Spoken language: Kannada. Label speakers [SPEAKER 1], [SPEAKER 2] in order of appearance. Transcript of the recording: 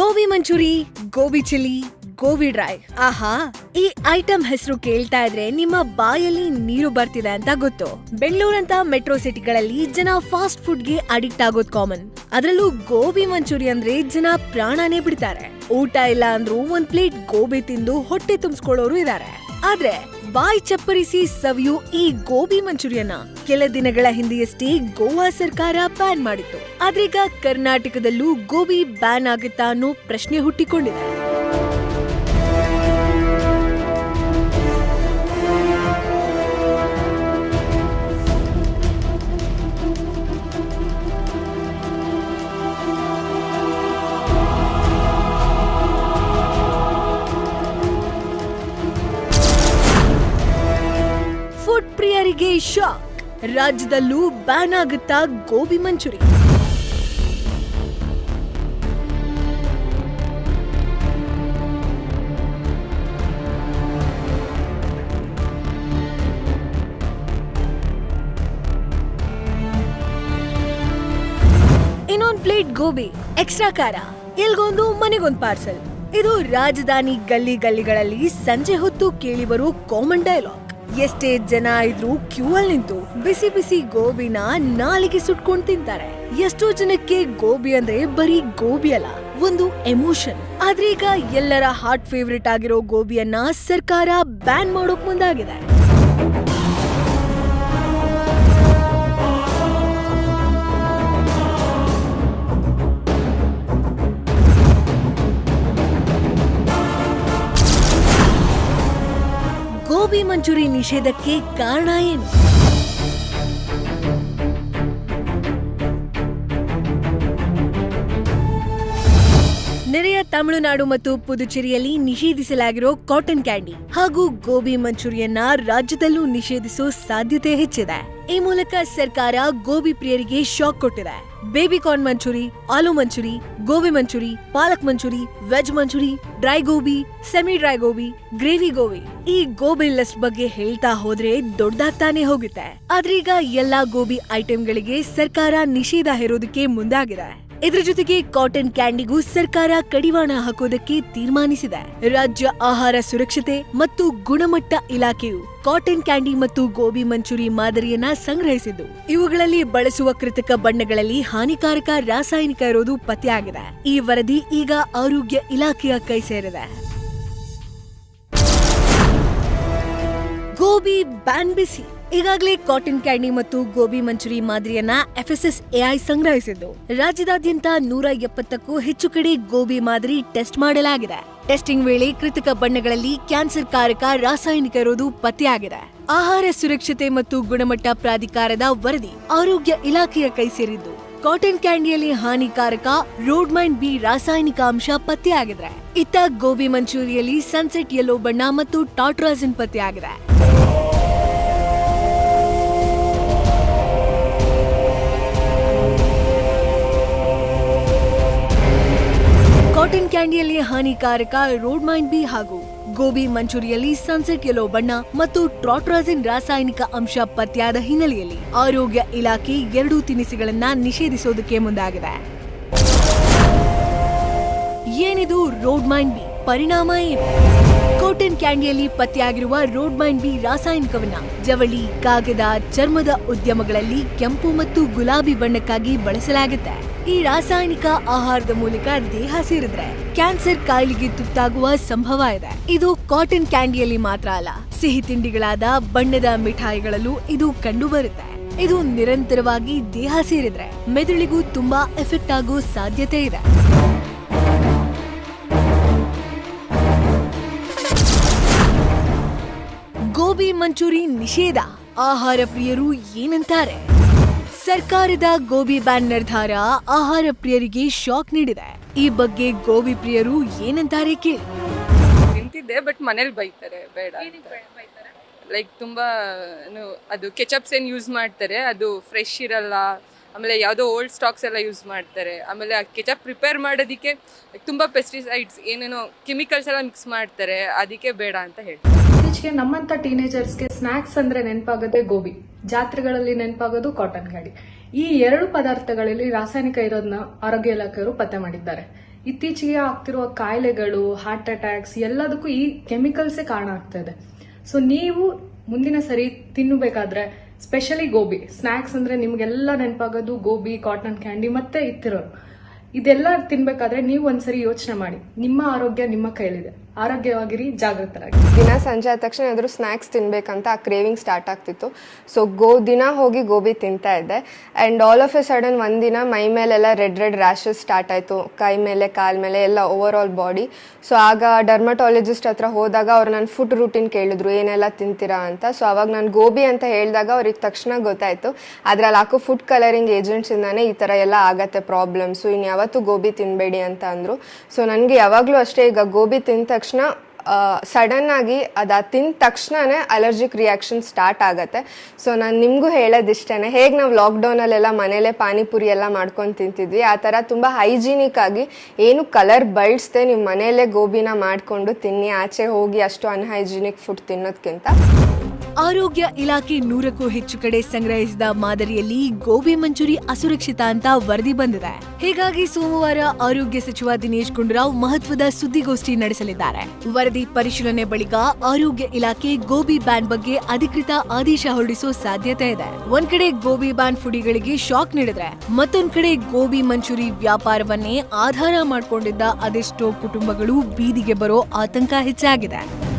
[SPEAKER 1] Gobi manchuri gobi chilli gobi dry. ಆಹಾ. ಈ ಐಟಮ್ ಹೆಸರು ಕೇಳ್ತಾ ಇದ್ರೆ ನಿಮ್ಮ ಬಾಯಲ್ಲಿ ನೀರು ಬರ್ತಿದೆ ಅಂತ ಗೊತ್ತು. ಬೆಂಗಳೂರಂತ ಮೆಟ್ರೋ ಸಿಟಿಗಳಲ್ಲಿ ಜನ ಫಾಸ್ಟ್ ಫುಡ್ಗೆ ಅಡಿಕ್ಟ್ ಆಗೋದ್ ಕಾಮನ್. ಅದರಲ್ಲೂ ಗೋಬಿ ಮಂಚೂರಿ ಅಂದ್ರೆ ಜನ ಪ್ರಾಣನೇ ಬಿಡ್ತಾರೆ. ಊಟ ಇಲ್ಲ ಅಂದ್ರೂ ಒಂದ್ ಪ್ಲೇಟ್ ಗೋಬಿ ತಿಂದು ಹೊಟ್ಟೆ ತುಂಬಿಸ್ಕೊಳ್ಳೋರು ಇದಾರೆ. ಆದ್ರೆ ಬಾಯ್ ಚಪ್ಪರಿಸಿ ಸವಿಯು ಈ ಗೋಬಿ ಮಂಚೂರಿಯನ್ನ. ಕೆಲ ದಿನಗಳ ಹಿಂದೆಯಷ್ಟೇ ಗೋವಾ ಸರ್ಕಾರ ಬ್ಯಾನ್ ಮಾಡಿತ್ತು. ಆದ್ರೀಗ ಕರ್ನಾಟಕದಲ್ಲೂ ಗೋಬಿ ಬ್ಯಾನ್ ಆಗುತ್ತಾ ಅನ್ನೋ ಪ್ರಶ್ನೆ ಹುಟ್ಟಿಕೊಂಡಿದೆ. ಪ್ರಿಯರಿಗೆ ಶಾಕ್. ರಾಜ್ಯದಲ್ಲೂ ಬ್ಯಾನ್ ಆಗುತ್ತಾ ಗೋಬಿ ಮಂಚೂರಿ. ಇನ್ನೊಂದ್ ಪ್ಲೇಟ್ ಗೋಬಿ, ಎಕ್ಸ್ಟ್ರಾ ಖಾರ. ಇಲ್ಗೊಂದು ಮನೆಗೊಂದು ಪಾರ್ಸಲ್. ಇದು ರಾಜಧಾನಿ ಗಲ್ಲಿ ಗಲ್ಲಿಗಳಲ್ಲಿ ಸಂಜೆ ಹೊತ್ತು ಕೇಳಿ ಬರೋ ಕಾಮನ್ ಡೈಲಾಗ್ ಎಷ್ಟೇ ಜನ ಇದ್ರು ಕ್ಯೂ ಅಲ್ಲಿ ನಿಂತು ಬಿಸಿ ಬಿಸಿ ಗೋಬಿನ ನಾಲಿಗೆ ಸುಟ್ಕೊಂಡು ತಿಂತಾರೆ. ಎಷ್ಟೋ ಜನಕ್ಕೆ ಗೋಬಿ ಅಂದ್ರೆ ಬರೀ ಗೋಬಿ ಅಲ್ಲ, ಒಂದು ಎಮೋಷನ್. ಆದ್ರೆ ಈಗ ಎಲ್ಲರ ಹಾರ್ಟ್ ಫೇವ್ರೆಟ್ ಆಗಿರೋ ಗೋಬಿಯನ್ನ ಸರ್ಕಾರ ಬ್ಯಾನ್ ಮಾಡೋಕ್ ಮುಂದಾಗಿದೆ. ಮಂಚೂರಿ ನಿಷೇಧಕ್ಕೆ ಕಾರಣ ಏನು? ನೆರೆಯ ತಮಿಳುನಾಡು ಮತ್ತು ಪುದುಚೇರಿಯಲ್ಲಿ ನಿಷೇಧಿಸಲಾಗಿರೋ ಕಾಟನ್ ಕ್ಯಾಂಡಿ ಹಾಗೂ ಗೋಬಿ ಮಂಚೂರಿಯನ್ನ ರಾಜ್ಯದಲ್ಲೂ ನಿಷೇಧಿಸೋ ಸಾಧ್ಯತೆ ಹೆಚ್ಚಿದೆ. ಈ ಮೂಲಕ ಸರ್ಕಾರ ಗೋಬಿ ಪ್ರಿಯರಿಗೆ ಶಾಕ್ ಕೊಟ್ಟಿದೆ. Baby corn manchuri, aloo manchuri, gobi manchuri, palak manchuri, veg manchuri, dry gobi, semi dry gobi, gravy gobi ಈ ಗೋಬಿ ಲಿಸ್ಟ್ ಬಗ್ಗೆ ಹೇಳ್ತಾ ಹೋದ್ರೆ ದೊಡ್ಡದಾಗ್ತಾನೆ ಹೋಗುತ್ತೆ. ಆದ್ರೀಗ ಎಲ್ಲಾ ಗೋಬಿ ಐಟಂಗಳಿಗೆ ಸರ್ಕಾರ ನಿಷೇಧ ಹೇರೋದಕ್ಕೆ ಮುಂದಾಗಿದೆ. ಇದ್ರ ಜೊತೆಗೆ ಕಾಟನ್ ಕ್ಯಾಂಡಿಗೂ ಸರ್ಕಾರ ಕಡಿವಾಣ ಹಾಕೋದಕ್ಕೆ ತೀರ್ಮಾನಿಸಿದೆ. ರಾಜ್ಯ ಆಹಾರ ಸುರಕ್ಷತೆ ಮತ್ತು ಗುಣಮಟ್ಟ ಇಲಾಖೆಯು ಕಾಟನ್ ಕ್ಯಾಂಡಿ ಮತ್ತು ಗೋಬಿ ಮಂಚೂರಿ ಮಾದರಿಯನ್ನ ಸಂಗ್ರಹಿಸಿದ್ದು. ಇವುಗಳಲ್ಲಿ ಬಳಸುವ ಕೃತಕ ಬಣ್ಣಗಳಲ್ಲಿ ಹಾನಿಕಾರಕ ರಾಸಾಯನಿಕ ಇರೋದು ಪತ್ತೆಯಾಗಿದೆ. ಈ ವರದಿ ಈಗ ಆರೋಗ್ಯ ಇಲಾಖೆಯ ಕೈ ಸೇರಿದೆ. ಗೋಬಿ ಬ್ಯಾನ್ ಬಿಸಿ. ಈಗಾಗಲೇ ಕಾಟನ್ ಕ್ಯಾಂಡಿ ಮತ್ತು ಗೋಬಿ ಮಂಚೂರಿ ಮಾದರಿಯನ್ನ ಎಫ್ಎಸ್ಎಸ್ ಎಐ ಸಂಗ್ರಹಿಸಿದ್ದು. ರಾಜ್ಯದಾದ್ಯಂತ ನೂರ ಎಪ್ಪತ್ತಕ್ಕೂ ಹೆಚ್ಚು ಕಡೆ ಗೋಬಿ ಮಾದರಿ ಟೆಸ್ಟ್ ಮಾಡಲಾಗಿದೆ. ಟೆಸ್ಟಿಂಗ್ ವೇಳೆ ಕೃತಕ ಬಣ್ಣಗಳಲ್ಲಿ ಕ್ಯಾನ್ಸರ್ ಕಾರಕ ರಾಸಾಯನಿಕ ಇರೋದು ಪತ್ತೆಯಾಗಿದೆ. ಆಹಾರ ಸುರಕ್ಷತೆ ಮತ್ತು ಗುಣಮಟ್ಟ ಪ್ರಾಧಿಕಾರದ ವರದಿ ಆರೋಗ್ಯ ಇಲಾಖೆಯ ಕೈ ಸೇರಿದ್ದು. ಕಾಟನ್ ಕ್ಯಾಂಡಿಯಲ್ಲಿ ಹಾನಿಕಾರಕ ರೋಡ್ಮೈನ್ ಬಿ ರಾಸಾಯನಿಕ ಅಂಶ ಪತ್ತೆಯಾಗಿದೆ. ಇತ್ತ ಗೋಬಿ ಮಂಚೂರಿಯಲ್ಲಿ ಸನ್ಸೆಟ್ ಯೆಲ್ಲೋ ಬಣ್ಣ ಮತ್ತು ಟಾಟ್ರಾಸಿನ್ ಪತ್ತೆಯಾಗಿದೆ. ಕಾಟನ್ ಕ್ಯಾಂಡಿಯಲ್ಲಿ ಹಾನಿಕಾರಕ ರೋಡ್ ಮೈಂಡ್ ಬಿ ಹಾಗೂ ಗೋಬಿ ಮಂಚೂರಿಯಲ್ಲಿ ಸನ್ಸೆಟ್ ಯೆಲೋ ಬಣ್ಣ ಮತ್ತು ಟ್ರಾಟ್ರಾಜಿನ್ ರಾಸಾಯನಿಕ ಅಂಶ ಪತ್ತೆಯಾದ ಹಿನ್ನೆಲೆಯಲ್ಲಿ ಆರೋಗ್ಯ ಇಲಾಖೆ ಎರಡೂ ತಿನಿಸುಗಳನ್ನ ನಿಷೇಧಿಸೋದಕ್ಕೆ ಮುಂದಾಗಿದೆ. ಏನಿದು ರೋಡ್ ಮೈಂಡ್ ಬಿ? ಪರಿಣಾಮ ಏನು? ಕಾಟನ್ ಕ್ಯಾಂಡಿಯಲ್ಲಿ ಪತ್ತೆಯಾಗಿರುವ ರೋಡ್ ಮೈನ್ ಬಿ ರಾಸಾಯನಿಕವನ್ನ, ಜವಳಿ, ಕಾಗದ, ಚರ್ಮದ ಉದ್ಯಮಗಳಲ್ಲಿ ಕೆಂಪು ಮತ್ತು ಗುಲಾಬಿ ಬಣ್ಣಕ್ಕಾಗಿ ಬಳಸಲಾಗುತ್ತೆ. ಈ ರಾಸಾಯನಿಕ ಆಹಾರದ ಮೂಲಕ ದೇಹ ಸೇರಿದ್ರೆ ಕ್ಯಾನ್ಸರ್ ಕಾಯಿಲೆಗೆ ತುತ್ತಾಗುವ ಸಂಭವ ಇದೆ. ಇದು ಕಾಟನ್ ಕ್ಯಾಂಡಿಯಲ್ಲಿ ಮಾತ್ರ ಅಲ್ಲ, ಸಿಹಿ ತಿಂಡಿಗಳಾದ ಬಣ್ಣದ ಮಿಠಾಯಿಗಳಲ್ಲೂ ಇದು ಕಂಡುಬರುತ್ತೆ. ಇದು ನಿರಂತರವಾಗಿ ದೇಹ ಸೇರಿದ್ರೆ ಮೆದುಳಿಗೂ ತುಂಬಾ ಎಫೆಕ್ಟ್ ಆಗೋ ಸಾಧ್ಯತೆ ಇದೆ. ಮಂಚೂರಿ ನಿಷೇಧ. ಆಹಾರ ಪ್ರಿಯರು ಏನಂತಾರೆ? ಸರ್ಕಾರದ ಗೋಬಿ ಬ್ಯಾನ್ ನಿರ್ಧಾರ ಆಹಾರ ಪ್ರಿಯರಿಗೆ ಶಾಕ್ ನೀಡಿದೆ. ಈ ಬಗ್ಗೆ ಗೋಬಿ ಪ್ರಿಯರು ಏನಂತಾರೆ ಕೇಳಿ.
[SPEAKER 2] ನಿಂತಿದ್ದೆ ಬಟ್ ಮನೇಲಿ ಬೈತಾರೆ ಬೇಡ ಲೈಕ್ ತುಂಬಾ ಏನು ಅದು ಕೆಚಪ್ಸ್ ಏನು ಯೂಸ್ ಮಾಡ್ತಾರೆ ಅದು ಫ್ರೆಶ್ ಇರಲ್ಲ. ಆಮೇಲೆ ಯಾವುದೋ ಓಲ್ಡ್ ಸ್ಟಾಕ್ಸ್ ಎಲ್ಲ ಯೂಸ್ ಮಾಡ್ತಾರೆ. ಆಮೇಲೆ ಆ ಕೆಚಪ್ ಪ್ರಿಪೇರ್ ಮಾಡೋದಕ್ಕೆ ಲೈಕ್ ತುಂಬಾ ಪೆಸ್ಟಿಸೈಡ್ಸ್ ಏನೇನೋ ಕೆಮಿಕಲ್ಸ್ ಎಲ್ಲ ಮಿಕ್ಸ್ ಮಾಡ್ತಾರೆ ಅದಕ್ಕೆ ಬೇಡ ಅಂತ ಹೇಳ್ತಾರೆ.
[SPEAKER 3] ಇತ್ತೀಚೆಗೆ ನಮ್ಮಂತ ಟೀನೇಜರ್ಸ್ಗೆ ಸ್ನಾಕ್ಸ್ ಅಂದ್ರೆ ನೆನಪಾಗದೆ ಗೋಬಿ. ಜಾತ್ರೆಗಳಲ್ಲಿ ನೆನಪಾಗೋದು ಕಾಟನ್ ಕ್ಯಾಂಡಿ ಈ ಎರಡು ಪದಾರ್ಥಗಳಲ್ಲಿ ರಾಸಾಯನಿಕ ಇರೋದನ್ನ ಆರೋಗ್ಯ ಇಲಾಖೆಯವರು ಪತ್ತೆ ಮಾಡಿದ್ದಾರೆ. ಇತ್ತೀಚೆಗೆ ಆಗ್ತಿರುವ ಕಾಯಿಲೆಗಳು ಹಾರ್ಟ್ ಅಟ್ಯಾಕ್ಸ್ ಎಲ್ಲದಕ್ಕೂ ಈ ಕೆಮಿಕಲ್ಸೇ ಕಾರಣ ಆಗ್ತಾ ಇದೆ. ಸೊ ನೀವು ಮುಂದಿನ ಸರಿ ತಿನ್ನಬೇಕಾದ್ರೆ ಸ್ಪೆಷಲಿ ಗೋಬಿ. ಸ್ನ್ಯಾಕ್ಸ್ ಅಂದ್ರೆ ನಿಮಗೆಲ್ಲ ನೆನಪಾಗೋದು ಗೋಬಿ ಕಾಟನ್ ಕ್ಯಾಂಡಿ ಮತ್ತೆ ಇತ್ತಿರೋ ಇದೆಲ್ಲ ತಿನ್ಬೇಕಾದ್ರೆ ನೀವು ಒಂದ್ಸರಿ ಯೋಚನೆ ಮಾಡಿ. ನಿಮ್ಮ ಆರೋಗ್ಯ ನಿಮ್ಮ ಕೈಲಿದೆ ಆರೋಗ್ಯವಾಗಿರಿ ಜಾಗೃತರಾಗಿ
[SPEAKER 4] ದಿನ ಸಂಜೆ ಆದ ತಕ್ಷಣ ಏನಾದರೂ ಸ್ನ್ಯಾಕ್ಸ್ ತಿನ್ಬೇಕಂತ ಆ ಕ್ರೇವಿಂಗ್ ಸ್ಟಾರ್ಟ್ ಆಗ್ತಿತ್ತು. ಸೊ ಗೋ, ದಿನ ಹೋಗಿ ಗೋಬಿ ತಿಂತಾ ಇದ್ದೆ. And all of a sudden ಒಂದಿನ ಮೈ ಮೇಲೆಲ್ಲ ರೆಡ್ ರೆಡ್ ರ್ಯಾಷಸ್ ಸ್ಟಾರ್ಟ್ ಆಯಿತು. ಕೈ ಮೇಲೆ, ಕಾಲ್ ಮೇಲೆ ಎಲ್ಲ ಓವರ್ ಆಲ್ ಬಾಡಿ ಸೊ ಆಗ ಡರ್ಮಟಾಲಜಿಸ್ಟ್ ಹತ್ರ ಹೋದಾಗ ಅವ್ರು ನನ್ನ ಫುಡ್ ರೂಟೀನ್ ಕೇಳಿದ್ರು, ಏನೆಲ್ಲ ತಿಂತೀರಾ ಅಂತ. ಸೊ ಅವಾಗ ನಾನು ಗೋಬಿ ಅಂತ ಹೇಳಿದಾಗ ಅವ್ರಿಗೆ ತಕ್ಷಣ ಗೊತ್ತಾಯಿತು. ಅದ್ರಲ್ಲಿ ಹಾಕೋ ಫುಡ್ ಕಲರಿಂಗ್ ಏಜೆಂಟ್ಸಿಂದಾನೇ ಈ ಥರ ಎಲ್ಲ ಆಗತ್ತೆ ಪ್ರಾಬ್ಲಮ್ಸು ಇನ್ನು ಯಾವತ್ತೂ ಗೋಬಿ ತಿನ್ನಬೇಡಿ ಅಂತ ಅಂದರು. ಸೊ ನನಗೆ ಯಾವಾಗಲೂ ಅಷ್ಟೇ, ಈಗ ಗೋಬಿ ತಿಂದ ತಕ್ಷಣ ಸಡನ್ ಆಗಿ ಅದು ತಿಂದ ತಕ್ಷಣನೇ ಅಲರ್ಜಿಕ್ ರಿಯಾಕ್ಷನ್ ಸ್ಟಾರ್ಟ್ ಆಗುತ್ತೆ. ಸೊ ನಾನು ನಿಮಗೂ ಹೇಳೋದಿಷ್ಟೇ ಹೇಗೆ ನಾವು ಲಾಕ್ಡೌನಲ್ಲೆಲ್ಲ ಮನೇಲೆ ಪಾನಿಪುರಿ ಎಲ್ಲ ಮಾಡ್ಕೊಂಡು ತಿಂತಿದ್ವಿ, ಆ ಥರ ತುಂಬ ಹೈಜೀನಿಕ್ ಆಗಿ ಏನು ಕಲರ್ ಬಳಸದೆ ನೀವು ಮನೆಯಲ್ಲೇ ಗೋಬಿನ ಮಾಡಿಕೊಂಡು ತಿನ್ನಿ, ಆಚೆ ಹೋಗಿ ಅಷ್ಟು ಅನ್ಹೈಜೀನಿಕ್ ಫುಡ್ ತಿನ್ನೋದಕ್ಕಿಂತ
[SPEAKER 1] ಆರೋಗ್ಯ ಇಲಾಖೆ ನೂರಕ್ಕೂ ಹೆಚ್ಚು ಕಡೆ ಸಂಗ್ರಹಿಸಿದ ಮಾದರಿಯಲ್ಲಿ ಗೋಬಿ ಮಂಚೂರಿ ಅಸುರಕ್ಷಿತ ಅಂತ ವರದಿ ಬಂದಿದೆ. ಹೀಗಾಗಿ ಸೋಮವಾರ ಆರೋಗ್ಯ ಸಚಿವ ದಿನೇಶ್ ಗುಂಡೂರಾವ್ ಮಹತ್ವದ ಸುದ್ದಿಗೋಷ್ಠಿ ನಡೆಸಲಿದ್ದಾರೆ. ವರದಿ ಪರಿಶೀಲನೆ ಬಳಿಕ ಆರೋಗ್ಯ ಇಲಾಖೆ ಗೋಬಿ ಬ್ಯಾನ್ ಬಗ್ಗೆ ಅಧಿಕೃತ ಆದೇಶ ಹೊರಡಿಸೋ ಸಾಧ್ಯತೆ ಇದೆ. ಒಂದ್ ಕಡೆ ಗೋಬಿ ಬ್ಯಾನ್ ಫುಡಿಗಳಿಗೆ ಶಾಕ್ ನೀಡಿದ್ರೆ, ಮತ್ತೊಂದ್ ಕಡೆ ಗೋಬಿ ಮಂಚೂರಿ ವ್ಯಾಪಾರವನ್ನೇ ಆಧಾರ ಮಾಡಿಕೊಂಡಿದ್ದ ಅದೆಷ್ಟೋ ಕುಟುಂಬಗಳು ಬೀದಿಗೆ ಬರೋ ಆತಂಕ ಹೆಚ್ಚಾಗಿದೆ.